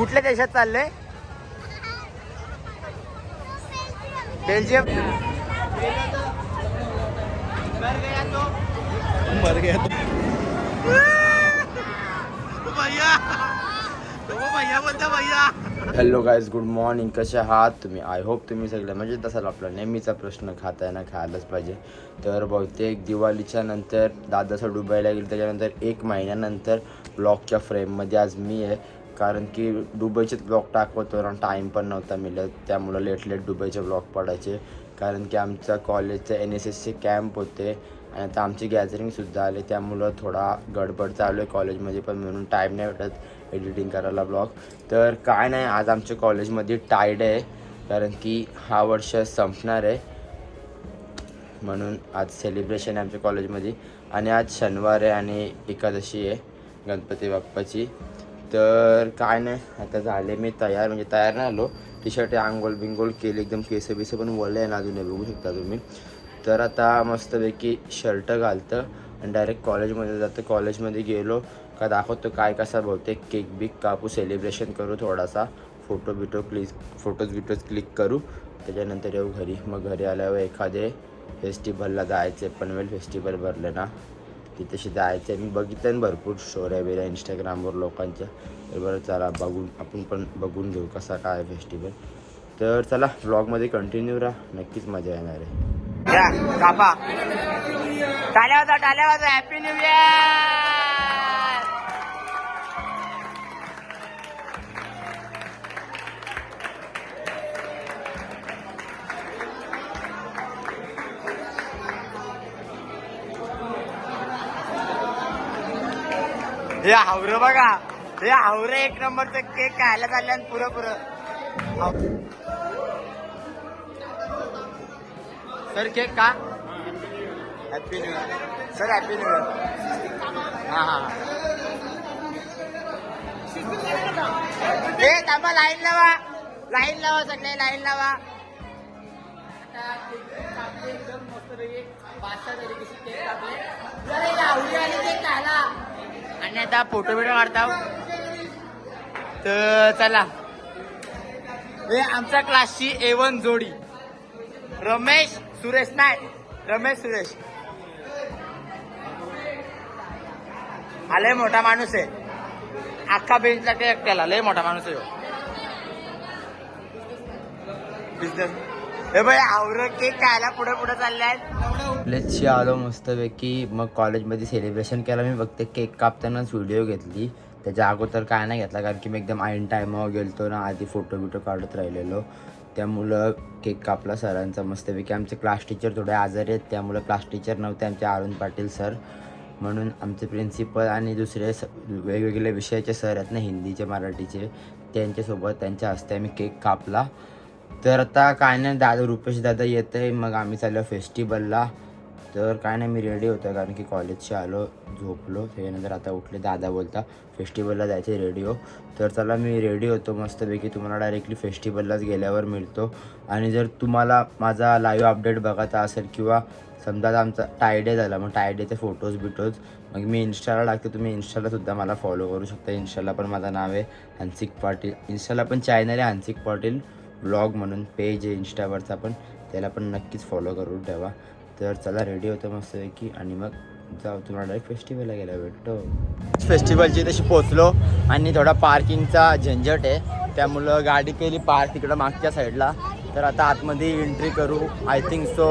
कुठल्या देशात चाललंय? बेल्जियम. मर गया तो भैया भैया बोलता भैया हॅलो गाईज गुड मॉर्निंग कसे आहात तुम्ही? आय होप तुम्ही सगळे म्हणजे तसाल आपला नेहमीचा प्रश्न खाता ना खायलाच पाहिजे. तर बहुतेक दिवाळीच्या नंतर दादासा डुबायला गेलं त्याच्यानंतर एक महिन्यानंतर ब्लॉकच्या फ्रेममध्ये आज मी आहे. कारण की दुबईचेच ब्लॉग टाकवतो कारण टाईम पण नव्हता मिळत. त्यामुळं लेट लेट दुबईचे ब्लॉग पडायचे. कारण की आमच्या कॉलेजचे एन एस एसचे कॅम्प होते आणि आता आमची गॅदरिंगसुद्धा आली. त्यामुळं थोडा गडबड चालू आहे कॉलेजमध्ये पण म्हणून टाईम नाही भेटत एडिटिंग करायला ब्लॉग तर काय नाही आज आमच्या कॉलेजमध्ये टाईड आहे. कारण की हा वर्ष संपणार आहे. म्हणून आज सेलिब्रेशन आहे आमच्या कॉलेजमध्ये आणि आज शनिवार आहे आणि एकादशी आहे. गणपती बाप्पाची. तर काय नाही आता झाले मी तयार म्हणजे तयार नाही आलो. टी शर्ट आंघोळ बिंगोळ केली एकदम केस बिस पण वळले आहे ना अजून बघू शकता तुम्ही. तर आता मस्तपैकी शर्ट घालतं आणि डायरेक्ट कॉलेजमध्ये जातं. कॉलेजमध्ये गेलो का दाखवतो काय कसा बहुतेक केक बिक कापू सेलिब्रेशन करू थोडासा. फोटो बिटो क्लिक फोटोज बिटोज क्लिक करू. त्याच्यानंतर येऊ घरी. मग घरी आल्यावर एखादे फेस्टिवलला जायचे पनवेल फेस्टिवल भरले ना. तिथेशी जायचं. आहे मी बघितलं भरपूर स्टोऱ्या बिऱ्या इंस्टाग्रामवर लोकांच्या तर बरं चला बघून आपण पण बघून घेऊ कसा काय फेस्टिवल तर चला ब्लॉगमध्ये कंटिन्यू राहा. नक्कीच मजा येणार आहे. या टाल्या टाल्या हॅपी न्यू इयर हे हावर बघा. हे हावर एक नंबरचं केक खायला चालले आणि पुरं पुरं. सर केक का happy new year sir happy new year हा हा ए थांबा लाईन लावा. लाईन लावा सगळे लाईन लावा. आणि आता फोटो बिटो काढता हो. तर चला. हे आमच्या क्लासची ए वन जोडी. रमेश सुरेश नाही. रमेश सुरेश. आले मोठा माणूस आहे. अख्खा बेंचला ते एकट्याला लय मोठा माणूस आहे बिझनेस हे बाई आवर केक खायला पुढे पुढे चालले आलो मस्तपैकी. मग कॉलेजमध्ये सेलिब्रेशन केलं मी बघते केक कापतानाच व्हिडिओ घेतली. त्याच्या अगोदर काय नाही घेतला कारण की मी एकदम ऐन टायमावर गेलतो ना आधी फोटो बिटो काढत राहिलेलो. त्यामुळं केक कापला सरांचा मस्तपैकी. आमचे क्लास टीचर थोडे आजारी आहेत त्यामुळं क्लास टीचर नव्हते आमचे अरुण पाटील सर. म्हणून आमचे प्रिन्सिपल आणि दुसरे स वेगवेगळे विषयाचे सर आहेत ना हिंदीचे मराठीचे त्यांच्यासोबत त्यांच्या हस्ते आम्ही केक कापला. तर आता काय नाही दादा रुपेश दादा येत आहे मग आम्ही चाललो फेस्टिवलला. तर काय नाही मी रेडी होतो कारण की कॉलेजशी आलो झोपलो. त्याच्यानंतर आता उठले दादा बोलता फेस्टिवलला जायचे रेडी हो तर चला मी रेडी होतो मस्तपैकी. तुम्हाला डायरेक्टली फेस्टिवललाच गेल्यावर मिळतो. आणि जर तुम्हाला माझा लाईव्ह अपडेट बघायचा असेल किंवा समजा आता आमचा टायडे झाला मग टायडेचे फोटोज बिटोज मग मी इन्स्टाला टाकते. तुम्ही इन्स्टाला सुद्धा मला फॉलो करू शकता. इन्स्टाला पण माझं नाव आहे हंसिक पाटील इन्स्टाला पण चॅनल आहे हंसिक पाटील ब्लॉग म्हणून पेज आहे इंस्टावरचा पण त्याला पण नक्कीच फॉलो करून ठेवा. तर चला रेडी होतं मस्तपैकी आणि मग जाऊ. तुम्हाला डायरेक्ट फेस्टिवलला गेला भेटतो. फेस्टिवलची तशी पोचलो आणि थोडा पार्किंगचा झंझट आहे. त्यामुळं गाडी केली पार्क तिकडं मागच्या साईडला तर आता आतमध्ये एंट्री करू. आय थिंक सो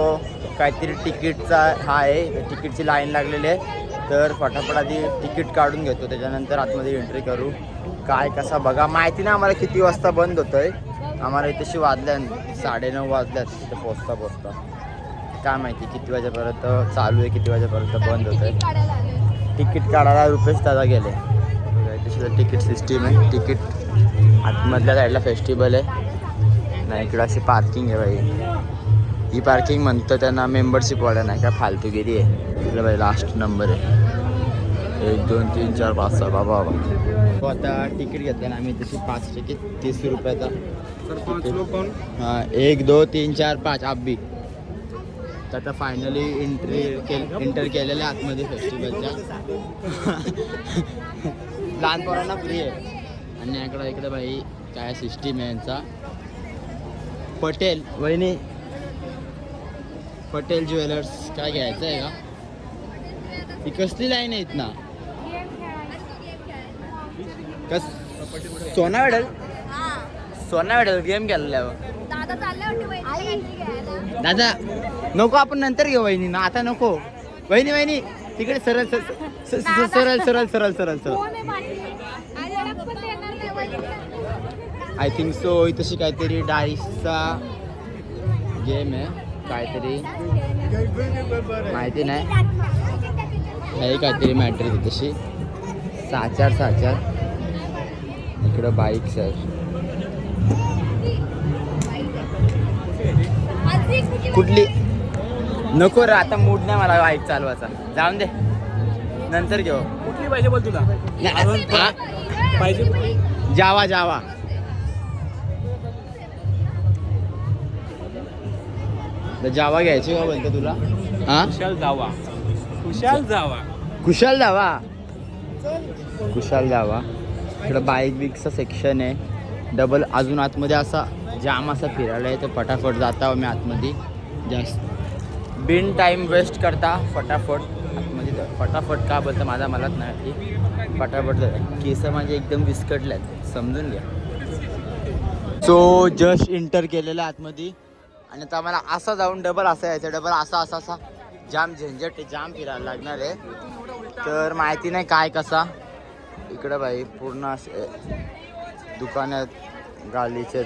काहीतरी तिकीटचा हा आहे. तिकीटची लाईन लागलेली आहे. तर फटाफट आधी तिकीट काढून घेतो. त्याच्यानंतर आतमध्ये एंट्री करू. काय कसा? बघा माहिती नाही आम्हाला किती वाजता बंद होतंय. आम्हाला इथेशी वाजल्या साडेनऊ वाजल्यात तिथे पोचता पोचता. काय माहिती किती वाजेपर्यंत चालू आहे किती वाजेपर्यंत बंद होत आहे तिकीट काढायला रुपेश दादा गेले. तशी तिकीट सिस्टीम आहे. तिकीट आतमधल्या साईडला फेस्टिवल आहे. नाही इकडं अशी पार्किंग आहे बाई. ही पार्किंग म्हणतं त्यांना मेंबरशिप वाढा नाही का? फालतूगिरी आहे. इकडं बाई लास्ट नंबर आहे. एक दोन तीन चार पाच सहा बाबा बाबा. आता तिकीट घेतलं ना आम्ही तशी पाच तिकीट तीस रुपयाचा सर पांच लोग कौन हाँ एक दो तीन चार पाच. आप बी तर आता फायनली एंट्री केल एंटर केलेलं आतमध्ये फेस्टिवलच्या लहान पोरांना फ्री आहे. आणि इकडं इकडे बाई काय सिस्टीम आहे यांचा? पटेल वहिनी. पटेल ज्वेलर्स काय घ्यायचं आहे का? ही कसली लाईन आहेत ना कस सोना मेडल सोना मेडल गेम खेळल्यावर दादा चालले होते वहिनी घ्यायला? दादा नको आपण नंतर घेऊ वहिनी ना आता नको. वहिनी वहिनी तिकडे सरळ सरळ सरळ सरळ सरळ सरळ कोण आहे पाठी आणि ओळख पण देणार नाही वहिनी आय थिंक सो तशी काहीतरी डायसचा गेम आहे. काहीतरी. माहिती नाही. हे काहीतरी मॅटर आहे तशी साचार साचार इकडं बाईक्स आहेत कुठली? नको रे आता मूड नाही मला बाईक चालवायचा. जाऊन दे. नंतर घेऊ. कुठली पाहिजे बोल तुला? नाही, हा, पाहिजे. जावा जावा. तर जावा घ्यायची का बोलतो तुला? हा? खुशाल जावा. खुशाल जावा. कुशाल जावा. कुशाल जावा. इकडं बाईक बिकचं सेक्शन आहे. डबल अजून आतमध्ये असा जाम असा फिरायला आहे तर फटाफट जाता मी आतमध्ये. जास्त बिन टाईम वेस्ट करता फटाफट. आतमध्ये जा. फटाफट का बोलतं माझा मलाच नाही फटाफट जा. केस माझे एकदम आहेत. समजून घ्या. सो जस्ट इंटर केलेलं आतमध्ये. आणि आता मला असं जाऊन डबल असं यायचं. डबल असा असा असा. जाम झंझट आहे. जाम फिरायला लागणार आहे. तर माहिती नाही काय कसा. इकडं बाई पूर्ण असे दुकानात गालीचे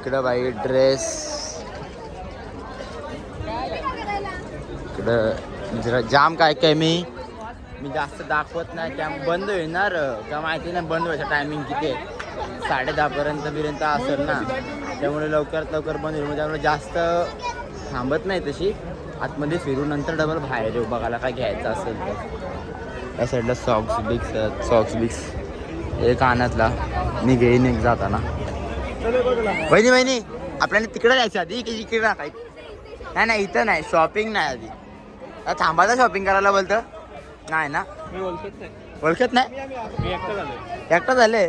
इकडं बाई ड्रेस. इकडं जरा जाम काय काय मी. मी जास्त दाखवत नाही कॅम्प बंद येणार का माहिती नाही बंद व्हायचं टायमिंग किती आहे. साडे दहापर्यंत पर्यंत असेल ना. त्यामुळे लवकरात लवकर बंद होईल. त्यामुळे जास्त थांबत नाही तशी. आतमध्ये फिरून नंतर डबल बाहेर येऊ. बघायला काय घ्यायचं असेल तर. या साईडला सॉक्स बिक्स सॉक्स बिक्स एक आणतला मी घेईन एक जाताना. वहिनी वहिनी आपल्याला तिकडे जायचं आधी की इकडे ना काही नाही नाही इथं नाही शॉपिंग नाही आधी. थांबायचं शॉपिंग करायला बोलतं. नाही ना? ओळखत नाही. एकटा झाले?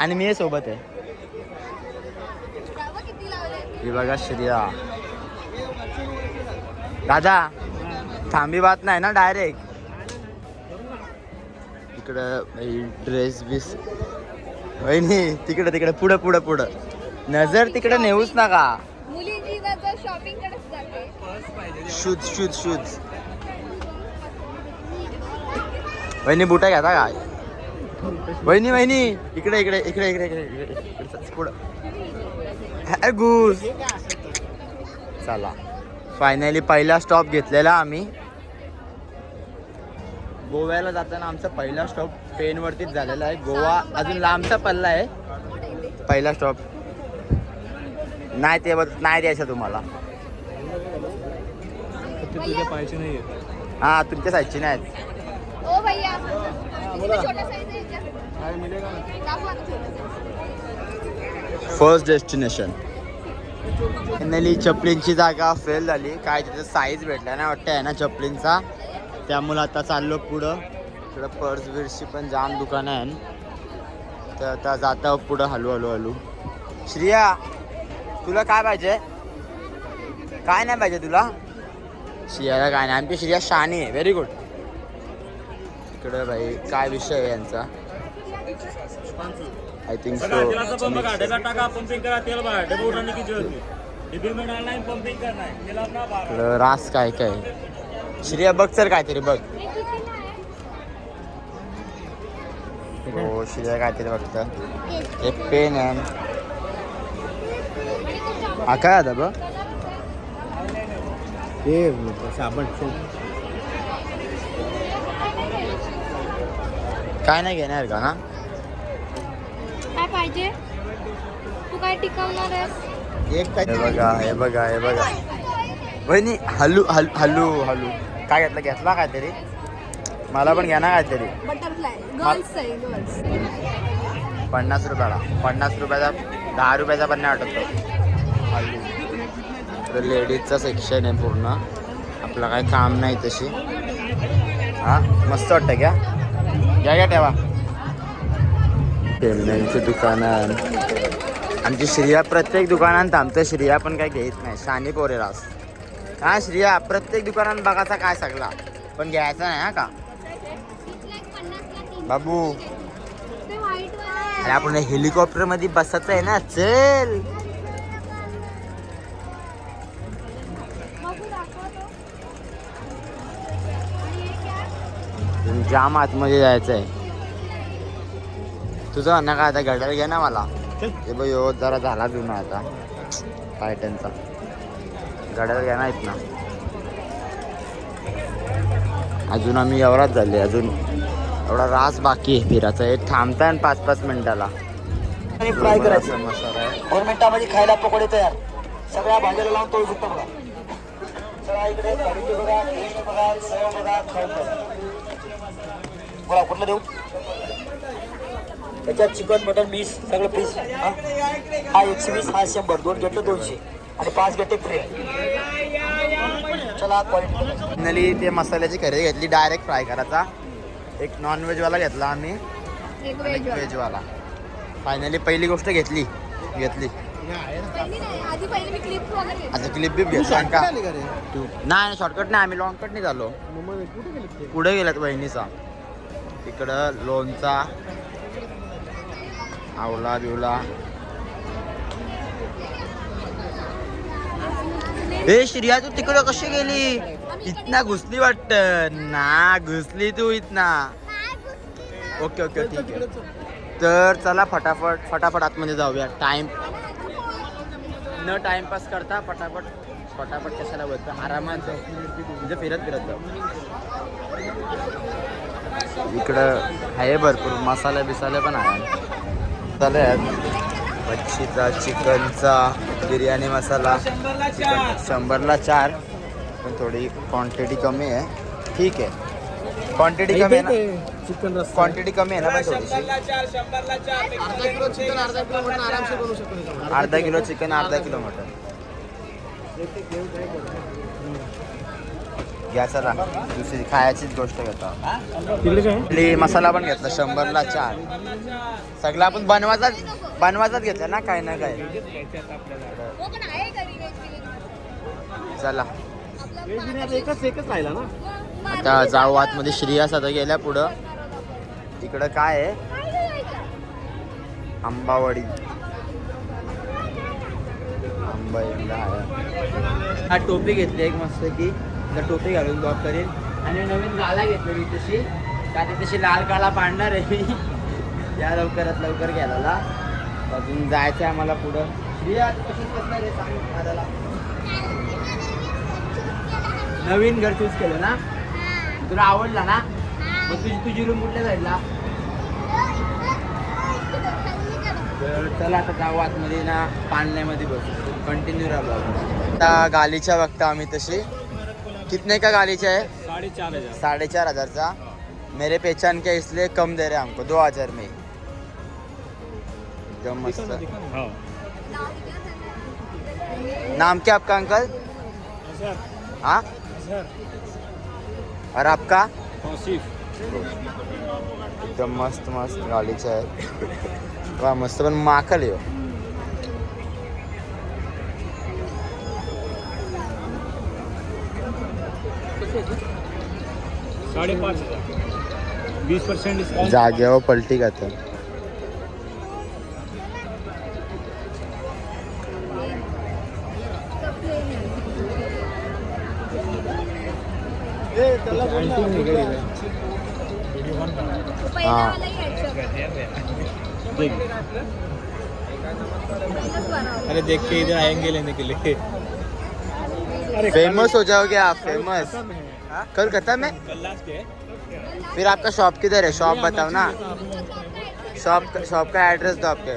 आणि मी सोबत आहे. ही बघा श्रिया. दादा थांबी बात नाही ना डायरेक्ट इकडं ड्रेस बिस वहिनी तिकडं तिकडं पुढं पुढं पुढं. नजर तिकडं नेऊच नका. मुलींची जर शॉपिंग कडेच जाते. Shoes shoes shoes. वहिनी बुटा घ्या काय? वहिनी वहिनी इकडे इकडे इकडे इकडे इकडे इकडे पुढं. चला. फायनली पहिला स्टॉप घेतलेला आम्ही. गोव्याला जाताना आमचा पहिला स्टॉप पेनवरतीच झालेला आहे. गोवा अजून लांबचा पल्ला आहे. पहिला स्टॉप नाही ते बघ- नाही द्यायचं तुम्हाला. तुझ्या पाहिजे नाही हा तुमच्या साईडची नाहीत ओ भैया किती छोटा साईज आहे याच्यात? काय मिळेल? दाखवा ना छोटा size. फर्स्ट डेस्टिनेशन फायनली चपलींची जागा फेल झाली. काय तिथे साईज भेटला नाही वाटतं आहे ना चपलींचा? त्यामुळे आता चाललो पुढं. इकडं पर्स बिर्सची पण जाम दुकानं आहे तर आता जाता पुढं हलू हलू हलू श्रिया तुला काय पाहिजे? काय नाही पाहिजे तुला? श्रियाला काय नाही. आमची श्रिया शानी आहे. व्हेरी गुड इकडं भाई काय विषय आहे यांचा? आय थिंक सो रास काय काय? श्रिया बघ तर काहीतरी बघ. हो श्रिया काहीतरी बघतं. एक पेन आहे. हा काय आता बघ. हे साबण काय नाही घेणार का ना काय पाहिजे? तू काय टिकवणार एक काय बघा हे बघा हे बघा. वहिनी हल्लू हल हल्लू हल्लू काय घेतलं? घेतला काहीतरी. मला पण घ्या ना काहीतरी. बटरफ्लाय गर्ल्स आहे गर्ल्स पन्नास रुपयाला. पन्नास रुपयाचा दहा रुपयाचा पण नाही वाटत हल्लू लेडीजचं सेक्शन आहे पूर्ण. आपलं काही काम नाही तशी. हा? मस्त वाटतं घ्या घ्या घ्या ठेवा. खेळण्यांची दुकानं आमची श्रिया प्रत्येक दुकानात थांबतं श्रिया पण काय घेत नाही. शानी पोरे रास हा श्रिया प्रत्येक दुकानात बघायचा काय सगळा. पण घ्यायचा नाही हा का? बाबू. अरे आपण हेलिकॉप्टरमध्ये बसायचं आहे ना चल. हे जाम आतमध्ये जायचं आहे तुझं म्हणणं काय आता घड्याळ घे ना मला. हे बघ जरा झाला जुना आता. टायटनचा घड्याळ घ्या ना ना. अजून आम्ही एवढाच झाले अजून एवढा रास बाकी आहे फिरायचा. हे थांबताय आणि पाच पाच मिनिटाला. फ्राय करायचं. मसाला आहे. दोन मिनिटामध्ये खायला पकोडे तयार. सगळ्या भाज्याला लावून तोडू शकतो बघा. चला इकडे बघा बघा सेव बघा खाऊन बघा. कुठलं देऊ? त्याच्यात चिकन मटन पीस सगळं पीस हा? हा एकशे वीस हा शंभर. दोन घेतलं दोनशे. आणि पाच घेते फ्री चला क्वालिटी फायनली ते मसाल्याची खरेदी घेतली. डायरेक्ट फ्राय करायचा. एक नॉन वाला घेतला आम्ही. एक व्हेजवाला फायनली पहिली गोष्ट घेतली. घेतली. पहिली नाही आधी पहिली मी क्लिप वगैरे घेतली. आता क्लिप बिप घेतला. का? तू नाही शॉर्टकट नाही. आम्ही लॉंग कट नाही झालो. पुढे गेल्यात बहिणीचा. इकडं लोणचा आवला बिवला ए श्रिया तू तिकडं कशी गेली? इतना घुसली वाटत. ना घुसली तू इतना. ओके ओके ठीक आहे. तर चला फटाफट फटाफट आतमध्ये जाऊया. टाइम न टाइमपास करता पटापट पटापट कशाला बोलतो? आरामात जाऊ. म्हणजे फिरत फिरत जाऊ. इकडं आहे भरपूर. मसाले बिसाले पण आहे आहेत मच्छीचा चिकनचा बिर्याणी मसाला. चिकन शंभरला चार पण थोडी क्वांटिटी कमी आहे. ठीक आहे. क्वांटिटी कमी आहे ना? चिकन रस्सा. क्वांटिटी कमी आहे ना पण थोडीशी? अर्धा किलो चिकन अर्धा किलो मटन. घ्या चला दुसरी खायचीच गोष्ट घेतो. तिकडे काय? आपली मसाला पण घेतला शंभरला चार. सगळं आपण बनवायचाच बनवायचाच घेतला ना काय ना काय. चला. एकच एकच राहिला ना आता जाऊ आतमध्ये श्रियास आता गेल्या पुढं. इकडं काय आहे? आंबावडी. आंबा हा टोपी घेतली एक मस्त की तर टोपी घालून जॉब करेल आणि नवीन गाला घेतली तशी. का ती तशी लाल काळा पाडणार आहे. मी या लवकरात लवकर घ्यायला. अजून जायचं आहे आम्हाला पुढं. आहे सांग दादाला. नवीन घर चूज केलं ना? तुला आवडला ना? मग तुझी तुझी रूम कुठल्या साईडला तर चला आता जाऊ आतमध्ये ना. पाळण्यामध्ये बसू. कंटिन्यू राहू आता गालीच्या बघता आम्ही तशी. कितने का गालीचा है साडे चार हज़ार। साढ़े चार हज़ार का मेरे पहचान के इसलिए कम दे रहे हैं हमको दो हज़ार में। एकदम मस्त। हो। नाम क्या आपका अंकल? हाँ? और आपका? एकदम मस्त मस्त गालीचा आहे वा मस्त पण माकल हो. साडेपाच हज़ार। वीस पर्सेंट डिस्काउंट जाग्यावर पलटी खातं बरं. अरे देख के इधर आएँगे लेने के लिए। फ़ेमस हो जाओगे आप फ़ेमस कल खत्म है फिर आपका शॉप किधर है? शॉप बताओ ना। शॉप शॉप का एड्रेस दो आपके।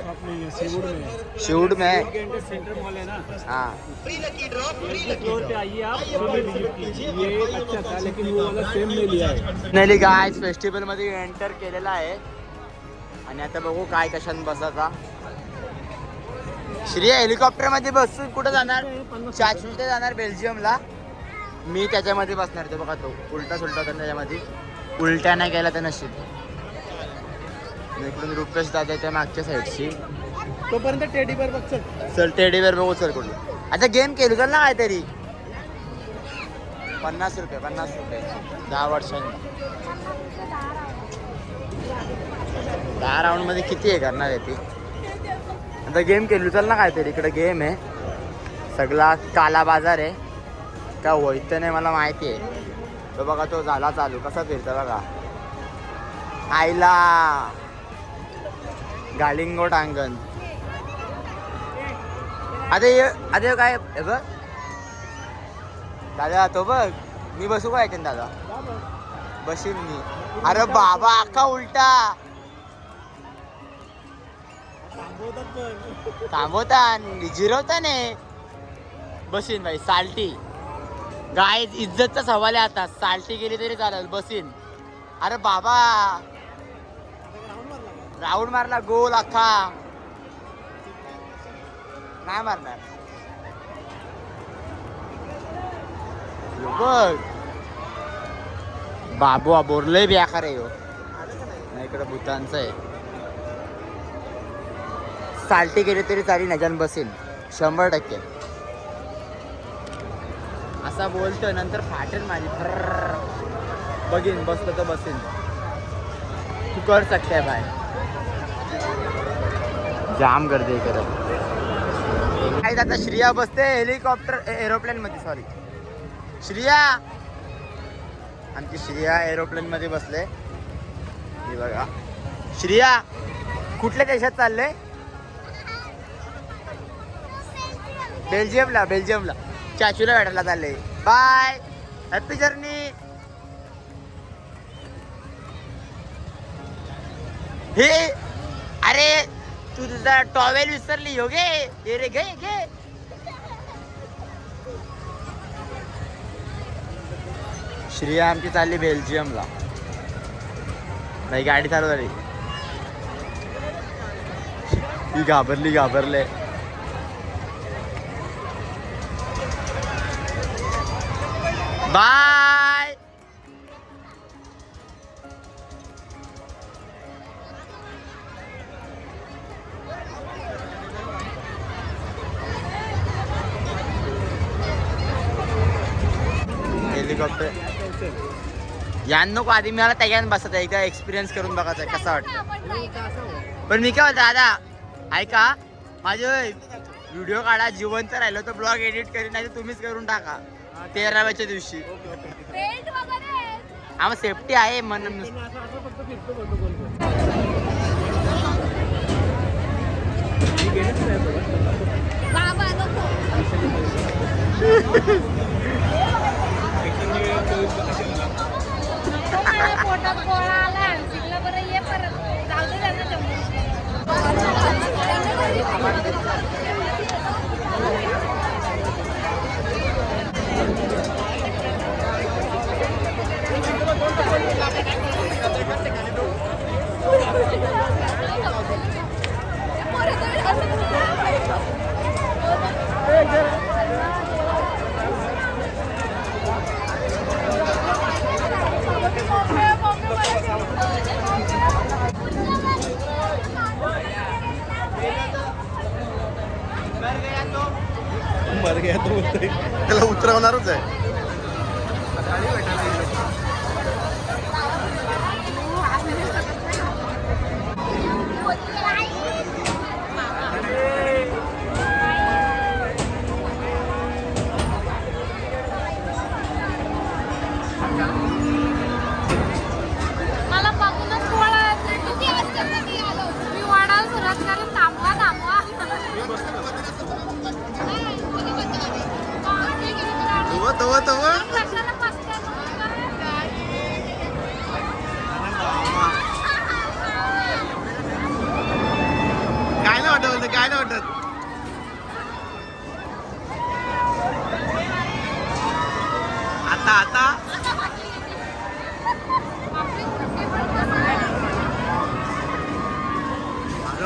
शिवड में हाँ। नहीं फेस्टिवलमध्ये एंटर केलेला आहे. आणि आता बघू काय कशात बसायचा श्री हेलिकॉप्टरमध्ये बसून कुठं जाणार? चाचूते जाणार बेल्जियमला मी त्याच्यामध्ये बसणार तो बघा तो. उलटा सुलटा होता त्याच्यामध्ये. उलट्या नाही केला तर नशीब. इकडून रुपेश दादा त्या मागच्या साईडची तोपर्यंत टेडी बेअर बघ चल. चल टेडीवेअर बघू चल कुठलं आता गेम केली चल ना काहीतरी पन्नास रुपये पन्नास रुपये. दहा वर्षांनी. दहा राऊंडमध्ये किती आहे करणार आहे ती? आता गेम केली चल ना काहीतरी इकडे गेम आहे. सगळा काला बाजार आहे. का होईत नाही मला माहिती आहे तो बघा तो झाला चालू. कसा फिरतो बघा. आईला. गालिंगो टांगण अरे अरे काय हे बघ. दादा तो बघ. मी बसू का ऐकेन दादा? बसीन मी. अरे बाबा अख्खा उलटा. थांबवता आणि जिरवता ने बसीन भाई साल्टी. गाय इज्जतचा सवाल आहे आता. साल्टी गेली तरी चालेल बसीन. अरे बाबा. राऊंड मारला गोल अख्खा. नाही मारणार. बघ बाबू बोरलय बेकार आहे हो. नाही इकडे भूतांचं आहे. साल्टी गेली तरी चाली नजन बसेल शंभर टक्के. असा बोलतोय नंतर फाटेल माझी. बघीन बसतो तर बसेल तू कर सकते बाय. जाम गर्दी करत काय आता श्रिया बसते हेलिकॉप्टर एरोप्लेन मध्ये सॉरी श्रिया! आमची श्रिया एरोप्लेन मध्ये बसले. हे बघा. श्रिया कुठल्या देशात चालले? बेल्जियमला बेल्जियमला. चाचूला भेटायला चालले बाय हॅपी जर्नी हे अरे तू तुझा टॉवेल विसरली हो गे. हे रे घे घे. श्रिया आमची चालली बेल्जियमला. नाही गाडी चालू झाली ही घाबरली घाबरले. बाय हेलिकॉप्टर यान नको आधी मला त्याच्यानं बसत आहे. एकदा एक्सपिरियन्स करून बघायचं आहे. कसा वाटतं? पण मी काय दादा ऐका माझे व्हिडिओ काढा जिवंत राहिलो तर ब्लॉग एडिट करीन नाही तर तुम्हीच करून टाका. तेराव्याच्या दिवशी. आम्हाला सेफ्टी आहे म्हणून असं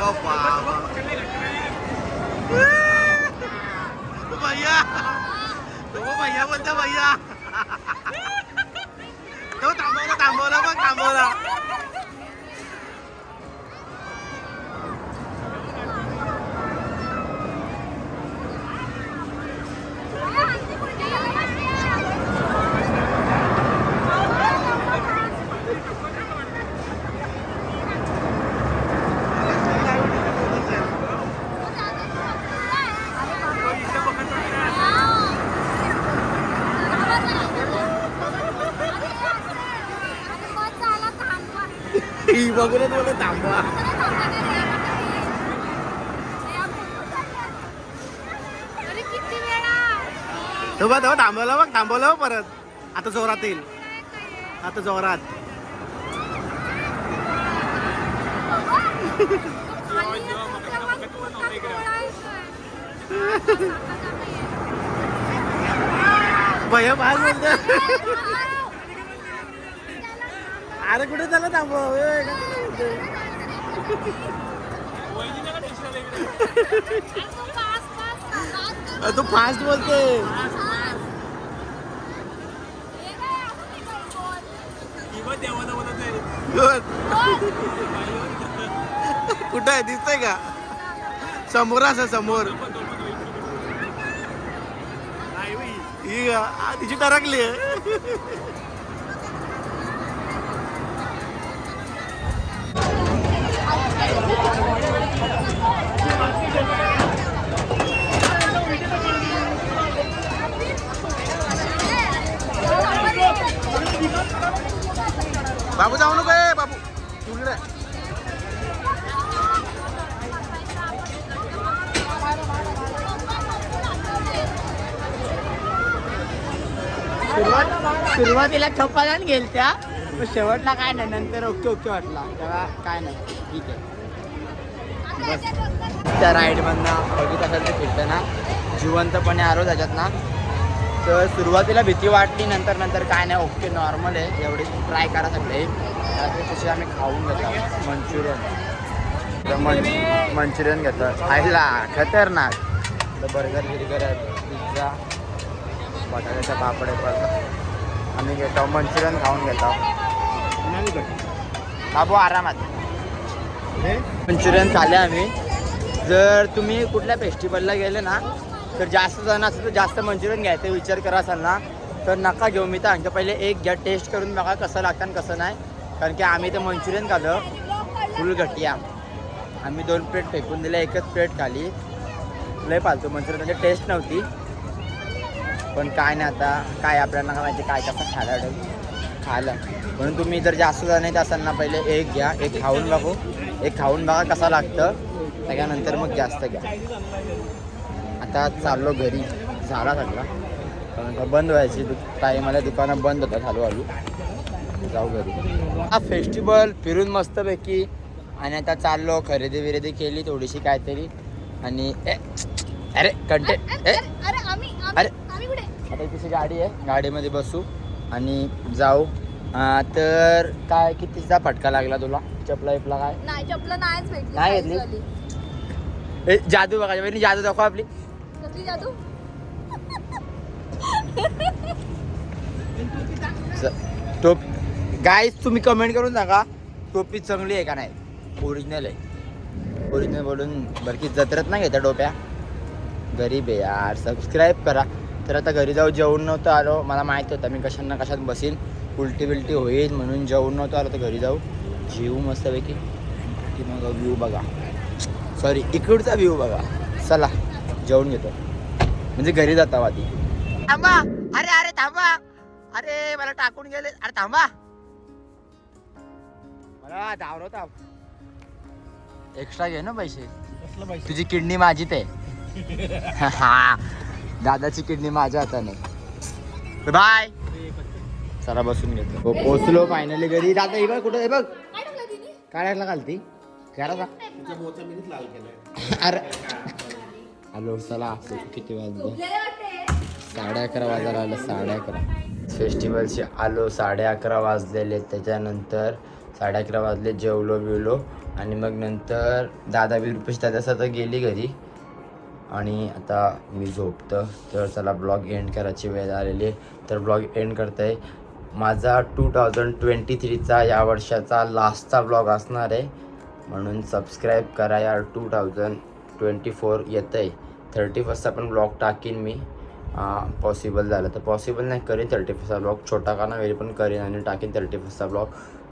अरे बाबा भैया तो भैया बोलतो भैया तो थांबवला थांबवला बघ थांबवला बघूनच बोलत थांबवा अरे किती वेळा तो बघ तो थांबवलं बघ थांबवलं परत. आता जोरात येईल. आता जोरात. भैया बाहेर बोलतो अरे कुठे झालं थांबव. तू फास्ट बोलते हे काय असं नाही करत बोल. Good. कुठं आहे? दिसतंय का? समोर असं समोर. ही तिची टरकली आहे. बाबू जाऊ नको ए बाबू. तिकडे सुरुवात सुरुवातीला छप्पाला गेल त्या शेवटला काय नाही नंतर ओके ओके वाटला. तेव्हा काय नाही. ठीक आहे. बस. त्या राईडमधनं बघित असेल ते फिरताना जिवंतपणे आरो त्याच्यात ना तर सुरुवातीला भीती वाटली नंतर नंतर काय नाही ओके नॉर्मल आहे. एवढी ट्राय करा सगळे. तसे आम्ही खाऊन घेतो मंचुरियन. तर मन मंचुरियन घेतो खायला खतरनाक. तर बर्गर बिर्गर पिझ्झा बटाट्याच्या पापडे पण आम्ही घेतो मंचुरियन खाऊन घेतो. बाबू आरामात. मंचुरियन खाल्ले आम्ही. जर तुम्ही कुठल्या फेस्टिवलला गेले ना तर जास्त जण असेल तर जास्त मंचुरियन घ्यायचं विचार करा असाल ना. तर नका घेऊ मी तर पहिले एक घ्या टेस्ट करून बघा कसं लागतं आणि कसं नाही. कारण की आम्ही तर मंचुरियन खाल्लं. फुल घटिया. आम्ही दोन प्लेट फेकून दिल्या एकच प्लेट खाली. लय पालतो मंचुरियन म्हणजे टेस्ट नव्हती. पण काय नाही आता काय आपल्याला काय माहिती काय कसं खायला खायला. म्हणून तुम्ही जर जास्त जण येत असाल ना पहिले एक घ्या एक खाऊन बघू. एक खाऊन बघा कसा लागतं. त्याच्यानंतर मग जास्त घ्या. आता चाललो घरी. झाला सगळा. कारण का बंद व्हायची दु टाईमाला दुकानं बंद होतात हळूहळू. जाऊ घरी. हा फेस्टिवल फिरून मस्तपैकी. आणि आता चाललो खरेदी बिरेदी केली थोडीशी काहीतरी. आणि ए अरे कंटेंट ए? अरे आता तिची गाडी आहे. गाडीमध्ये बसू. आणि जाऊ. तर काय कितीचा फटका लागला तुला? चपला विपला काय? नाही चपला नाही घेतली? जादू बघा जादू दाखव आपली. कसली जादू? टोप गाईज तुम्ही कमेंट करून सांगा टोपी चांगली आहे का नाही? ओरिजिनल आहे. ओरिजिनल बोलून बरं की नाही घेता टोप्या. गरीब आहे यार. सबस्क्राईब करा. तर आता घरी जाऊ जेवण नव्हतं आलो. मला माहीत होतं मी कशांना कशात बसीन. उलटी बिलटी होईल म्हणून जेवण नव्हतं आलो तर घरी जाऊ. जेवू मस्तपैकी. की मग व्ह्यू बघा. सॉरी इकडचा व्ह्यू बघा. चला. जेवण घेतो. म्हणजे घरी जाता आधी. थांबा. अरे अरे थांबा. अरे मला टाकून गेले. अरे थांबा. मला धावलो एक्स्ट्रा घे ना पैसे. तुझी किडनी माझीच आहे हा. दादाची किडनी माझ्या हाताने. बाय. चला बसून घेतो. हो, पोचलो फायनली घरी. दादा हे बघ कुठं हे बघ. काय टाकलं घालती. घराचा अरे. हॅलो चला असं किती वाजले? साडे अकरा वाजायला आलं साडे अकरा. फेस्टिवलचे आलो साडे अकरा वाजलेले. त्याच्यानंतर साडे अकरा वाजले जेवलो बिवलो. आणि मग नंतर दादा वीस रुपये दादा सतत गेली घरी. आणि आता मी झोपतं. तर चला ब्लॉग एंड करायची वेळ आलेली आहे. तर ब्लॉग एंड करता आहे माझा टू थाउजंड ट्वेंटी थ्रीचा या वर्षाचा लास्टचा ब्लॉग असणार आहे. म्हणून सबस्क्राईब करा यार टू थाउजंड ट्वेंटी फोर येतं आहे थर्टी फर्स्टचा पण ब्लॉग टाकीन मी. पॉसिबल झालं तर पॉसिबल नाही करीन थर्टी फर्स्टचा ब्लॉग छोटा का ना वेळी पण करीन आणि टाकीन थर्टी फर्स्टचा ब्लॉग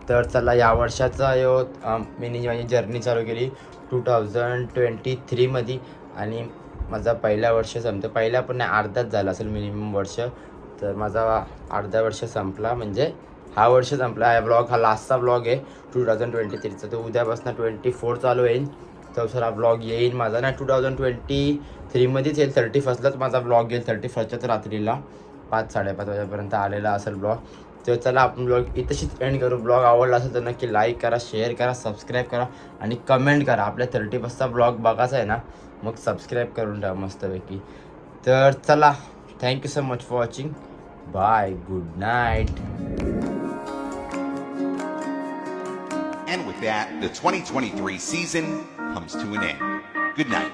तर चला या वर्षाचा यो मी माझी जर्नी चालू केली टू थाउजंड ट्वेंटी थ्रीमध्ये आणि माझा पहिला वर्ष संपतं. पहिला पण नाही अर्धाच झाला असेल मिनिमम वर्ष. तर माझा अर्धा वर्ष संपला. म्हणजे हा वर्ष संपला. हा ब्लॉग हा लास्टचा ब्लॉग आहे. टू थाउजंड ट्वेंटी थ्रीचा तो उद्यापासून ट्वेंटी फोर चालू होईल चौसरा ब्लॉग येईल माझा. ना टू थाउजंड ट्वेंटी थ्रीमध्येच येईल. थर्टी फर्स्टलाच माझा ब्लॉग येईल. थर्टी फर्स्टच्याच रात्रीला. पाच साडेपाच वाजेपर्यंत आलेला असेल ब्लॉग तर चला आपण ब्लॉग इथंशीच एंड करू. ब्लॉग आवडला असेल तर नक्की लाईक करा शेअर करा सबस्क्राईब करा आणि कमेंट करा. आपल्या थर्टी फर्स्टचा ब्लॉग बघायचा आहे ना मग सबस्क्राईब करून ठेवा मस्तपैकी. तर चला thank you so much for watching bye good night And with that, the 2023 season comes to an end. Good night.